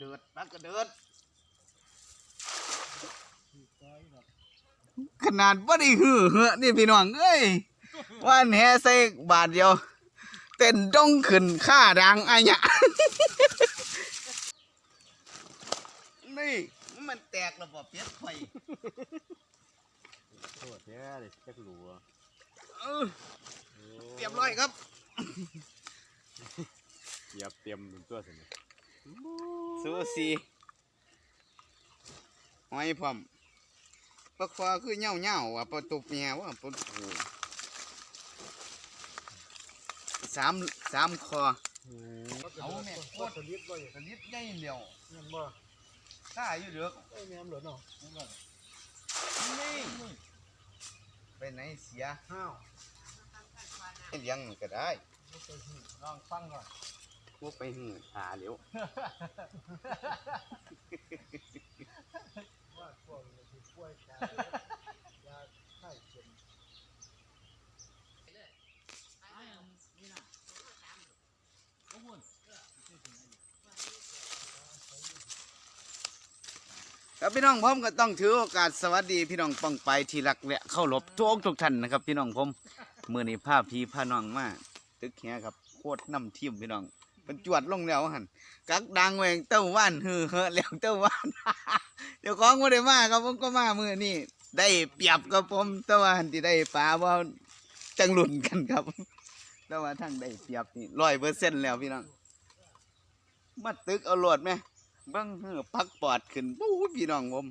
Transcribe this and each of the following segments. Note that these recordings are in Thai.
เดิดปักกระเดิดขนาดบ่ได้หือเหอะนี่พี่น้องเอ้ยว่านแฮใส่บาทเดียว เต้นดงขึ้นค่าดังอะเนี่ยนี่มันแตกระบบเปียกไฟโทษแท้เลยจักหลัวเออเรียบร้อยครับเหยียบเตรียมเป็นตัวสิเนี่ย ซูซีหอยพร้อมปลาคอคือเหง่าเหง่าๆว่ะปลาตุบแง่ว่ะปลาถูสามสามคอเอาแม่โคตรตะลิดบ่อยกระลิบใหญ่เหลียวเงินบ่ข้าอยู่เด้อไอ้แม่มเหลือเนาะนี่ไปไหนเสียห้าวให้เลี้ยงก็ได้ลองฟังก่อน พวกไปหื้อหาเหลวว่าพวกนี้คือป่วยกันยาไข้เข็มครับพี่น้องผมก็ต้องถือโอกาสสวัสดีพี่น้องป้องไปที่รักและเข้ารบทุกทุกท่านนะครับ พี่น้องผมมื่อนี้พาพี่พาน้องมาตึกแหครับโคตรน้ำทิมพี่น้อง มันจวดลงแล้วหันกักดังเวงเต้าว่านเฮือเฮอแล้วเต้าว่านเดี๋ยวของไม่ได้มาครับผมก็มามื่อนี้ได้เปรียบกับผมเต้าว่านที่ได้ปลาว่าจังหลุนกันครับ แต่ว่าทั้งได้เปรียบนี่ร้อยเปอร์เซ็นต์แล้วพี่น้องมาตึกเอาหลดไหมบิ้งเหือพักปอดขึ้นปู้พี่น้องผม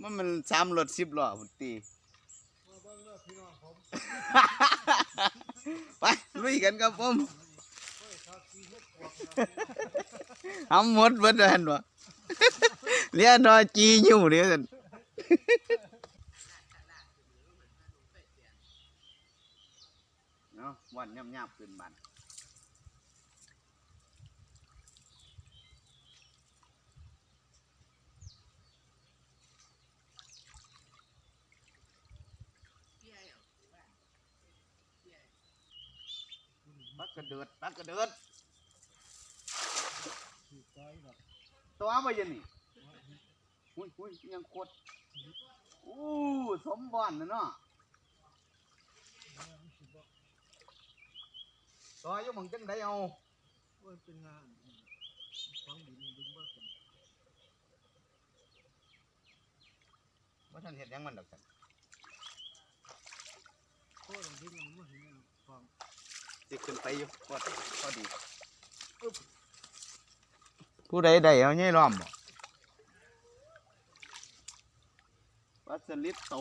มันมันสามรถสิบล้อพุ่นตีมาเบิ่งเด้อพี่น้องผมไปลุยกันครับผม ที่เฮ็ดปวกนะทำหมดเบิดเดินวะเรียนรอจีอยู่เดี๋ยวกันเนาะวันย่ำยาบขึ้นบันปักกระเดิดปักกระเดิดที่ต้อยแบบตัวมาเย็นนี่หุ้ยหุ้ยยังโคตรอู้สมบอนนะเนาะตัวอยู่หมองจังไดเอาโอ้ยเป็นงานฟังดินดึงบ่กันว่าท่านเห็นยังมันดอกกันโคตรดินมันบ่เห็นฟังจะขึ้นไปอยู่พอดพอดี ผู้ใดได้เอาเนี่ยล้อมบ่วัสลิดโต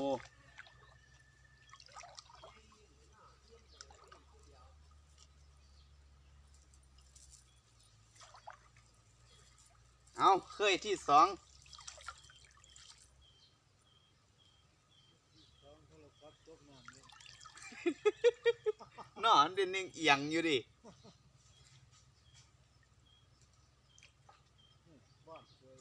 เอาเคยที่สองฟังโทรศัพท์ตกน้ำเลยนอนเด่นยังเอียงอยู่ดิ บ้านเคย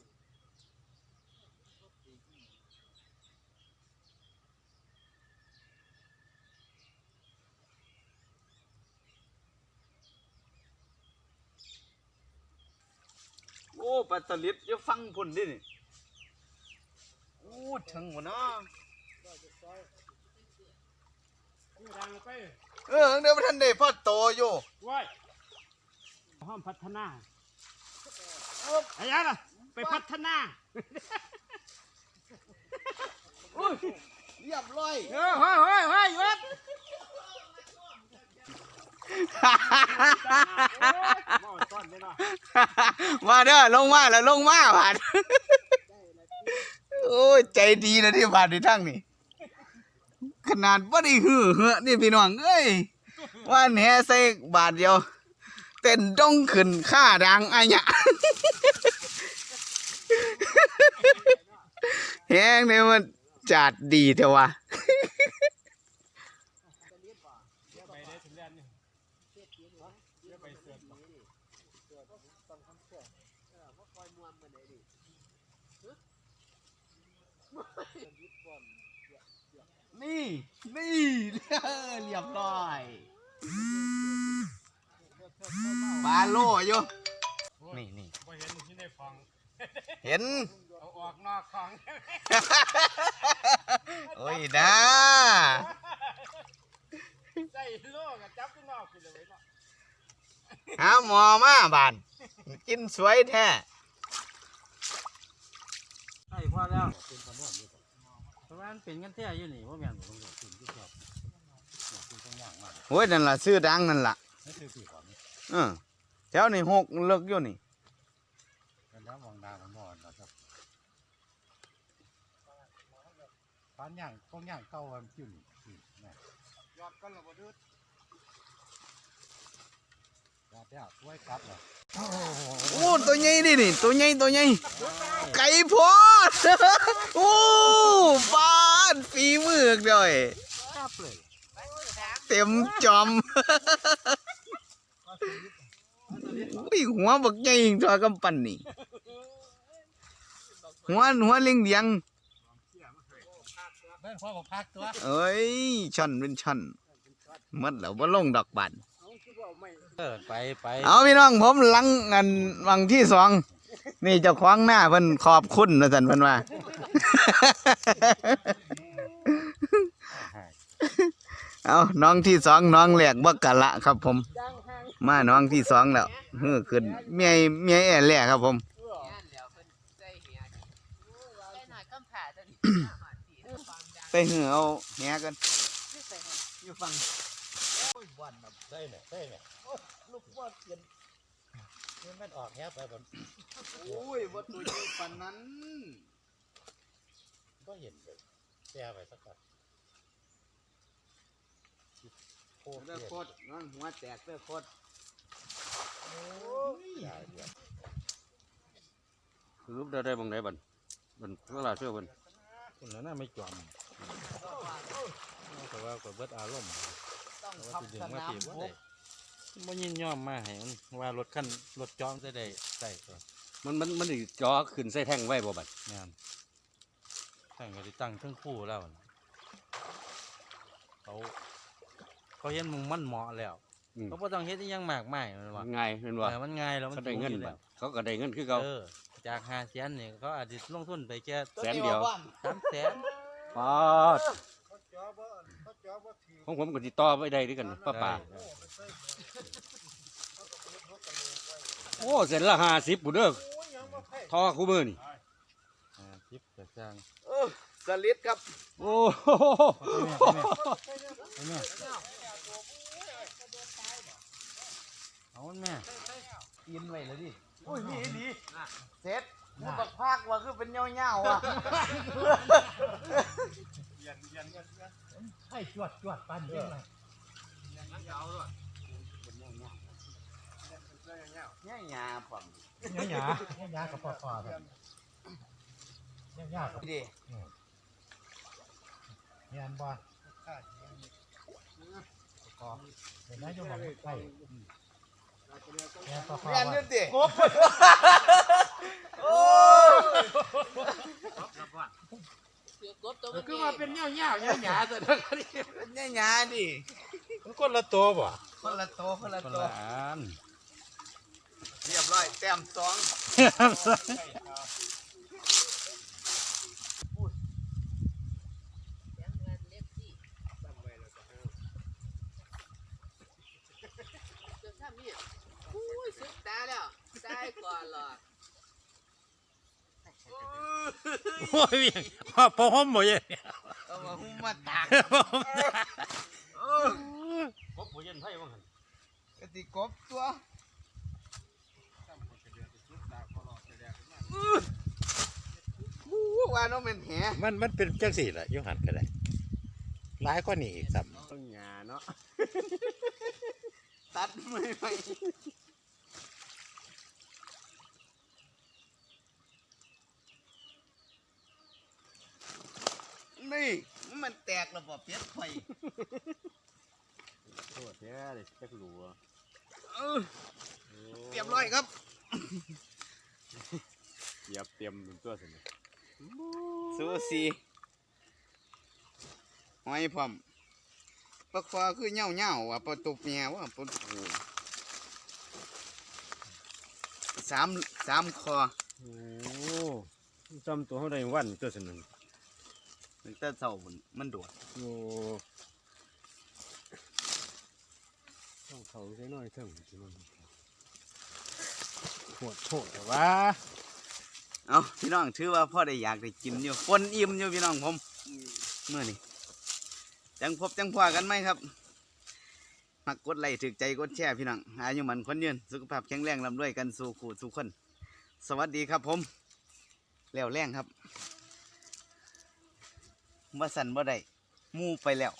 โอ้ปลาสลิดจะฟังพุ่นดินี่โอ้ถึงหมดเนาะก็จะซอยนี่ดังไปเออเดี๋ยวท่านได้พ่อโตอยู่ว้ายห้องพัฒนาไอ้ยันล่ะไปพัฒนาเรียบร้อยเออเฮ้ยเฮ้ยเฮ้ยหยุด มอต้อนเนาะมาเด้อลงมาแล้วลงมาบาดโอ้ยใจดีนะที่บาดในทั้งนี่ขนาดบ่ได้หือเหอะนี่พี่น้องเอ้ยว่านแหใส่บาทเดียว เต้นดงขึ้นค่าดังอะเนี่ยแฮงเนี่ยมันจัดดีแต่ว่า ไปได้ถึงเรียนนี่ เดี๋ยวไปเสือกต่อนี่ นี่เรียบร้อยปลาโลอยู่นี่นี่บ่เห็นที่ในฟังเห็นเอาออกนอกของโอ้ยนะใส่ โลกอะจับที่นอกไปเลยเนาะหาหมอมาบานกินสวยแท้ใช่พอแล้วเป็นตำรวจอยู่เพราะว่ามันเป็นกันแท้อยู่นี่ว่าแม่นบ่ต้องบอกคุณที่ชอบบอกคุณต้องย่างมากโอ้ยนั่นล่ะซื้อดังนั่นล่ะนี่คือสี่ของนี่เออแถวนี้หกเลิกอยู่นี่เป็นแล้วมองดาวของหมอนนะครับบ้านย่างต้องย่างเก่าวันจิ้มนี่นะ ยอดกันระเบิดยอดเนี่ยช่วยกลับเหรอโอ้โหโอ้ตัวใหญ่ดินี่ตัวใหญ่ตัวใหญ่ไก่โพดโอ้บ้านฝีมือเด้อยกลับเลยเต็มจอมอุ้ยหัวบักใหญ่ยิงตัวกำปั้นนี่หัวหัวเลี้ยงเลี้ยง เบิ่งพ่อบอกพักตัวเอ้ยช่อนเป็นช่อนหมัดแล้วบ่ลงดอกบันเออไปไปเอาพี่น้องผมหลังอันวังที่สองนี่เจ้าของหน้าเพิ่นขอบคุณนะท่านเพิ่นว่าเอาน้องที่สองน้องแหลกบักกะละครับผม มาน้องที่สองแล้วเฮ้อขึ้นเมียเมียแอ่แหล่ครับผม งานเดี๋ยวเพิ่นใส่เหียใส่หน่อยกำผ่าตัวนี้หอดสีความดัง ไปเหือเอาแหกันไม่ใส่หอดอยู่ฟังได้ไหมได้ไหมลูกว่าเปลี่ยนมันออกเนี้ยไปบนโอ้ยบ่ตัวใหญ่ปานนั้นก็เห็นเลยแช่ไปสักก่อนโคตรเด้อเด็ดโคตรน้องหัวแตกเด้อโคตรใหญ่เดียวรูปได้ได้บางได้บันบันเวลาเชื่อบันคุณน่าไม่จอม แต่ว่าก็เบิดอารมณ์ต้องแต่ว่าทับสิดึงสมานามตีว่าพได้กบ่ยินยอมมาให้มันว่ารถคันรถจอมจะได้ใส่มันมันมันสิจอขึ้นใส่แท่งไว้บ่บันงานตั้งก็ได้ตั้งเครื่องคู่แล้วน่ะเขาเขาเห็นมึงมันเหมาะแล้วอืมเขาบ่ต้องเฮ็ดอิหยังมากมายมันว่าง่ายเป็นว่าเออมันง่ายแล้วมันเขาได้เงินถูกอยู่บัแล้นวเขาก็ได้เงินคือเขา เออจากหาแสนนี่เขาอาจจะลงทุนไปแค่แสนเดียว สามแสน ปาดของผมก็ติดต่อไว้ได้ด้วยกันป้าป่าได้โอ้เสร็จละห้าสิบบุเด้อทอคู่มือนี่อ่าจิบกระจ้างเออสลิดครับ โอ้โหไปแม่เอามันแม่กินไว้แล้วดิโอ้ยนี่ดีเสร็จมูบักภาคว่าคือเป็นเงาๆอะ ให้จวดจวดปันยังไงเนี่ยหยาผมหยาหยาหยากับปอปอแบบหยาหยากับดิเนียนบอลกอเห็นไหมยมบอกไปเนียนปอปอเรียนอยู่ดิโอ้ เสือกบตัวคือว่าเป็นเงี้ยวเงี้ยวเงี้ยวหยาแต่ละคนเป็นเนี่ยหยาดิมันคนละตัวบ่คนละโตวคนละคนโตวละอันเรียบร้อยแต้มสองเสียงเงินเล็บที่เสือกทำนี่อุ้ยสุดตาแล้วตายก่อนหรอก โอ้ยพ่อพ่อผมบ่เย็นเอามาหุ้มมาตากกบหัวเย็นไพ่บ้างหันกติกบตัวอู้ว่าน้องเป็นแหมันมันเป็นจังสี่แหละยุหันก็ได้ร้ายกว่านี้อีกสัมต้องหยาเนาะตัดไม่ไห นี่มันแตกระบบเปียกไฟโทษแท้เลยจักหลัวเออเรียบร้อยครับเหยียบเตรียมเป็นตัวสิเนี่ยซูซีหอยพร้อมปลาคอคือเหง่าเง่าๆว่ะปลาตุบเมียว่ะปลาถูสามสามคอโอ้จำตัวเขาได้วันตัวสนึง ตั้งแต่เช้าพุ่นมันโดดโอ้ต้องเขาใช้น้อยเท่งที่มันปวดโผแต่ว่าเอาพี่น้องถือว่าพ่อได้อยากได้กินอยู่คนอิ่มอยู่พี่น้องผมเมื่อนี้จังพบจังพอกันไหมครับมักกดไลค์ถึกใจกดแชร์พี่น้องอายุมันคนยืนสุขภาพแข็งแรงลำด้วยกันสู่ขู่สู่คน สวัสดีครับผม แล้วแรงครับ ว่าสันบ่ได้หมู่ไปแล้ว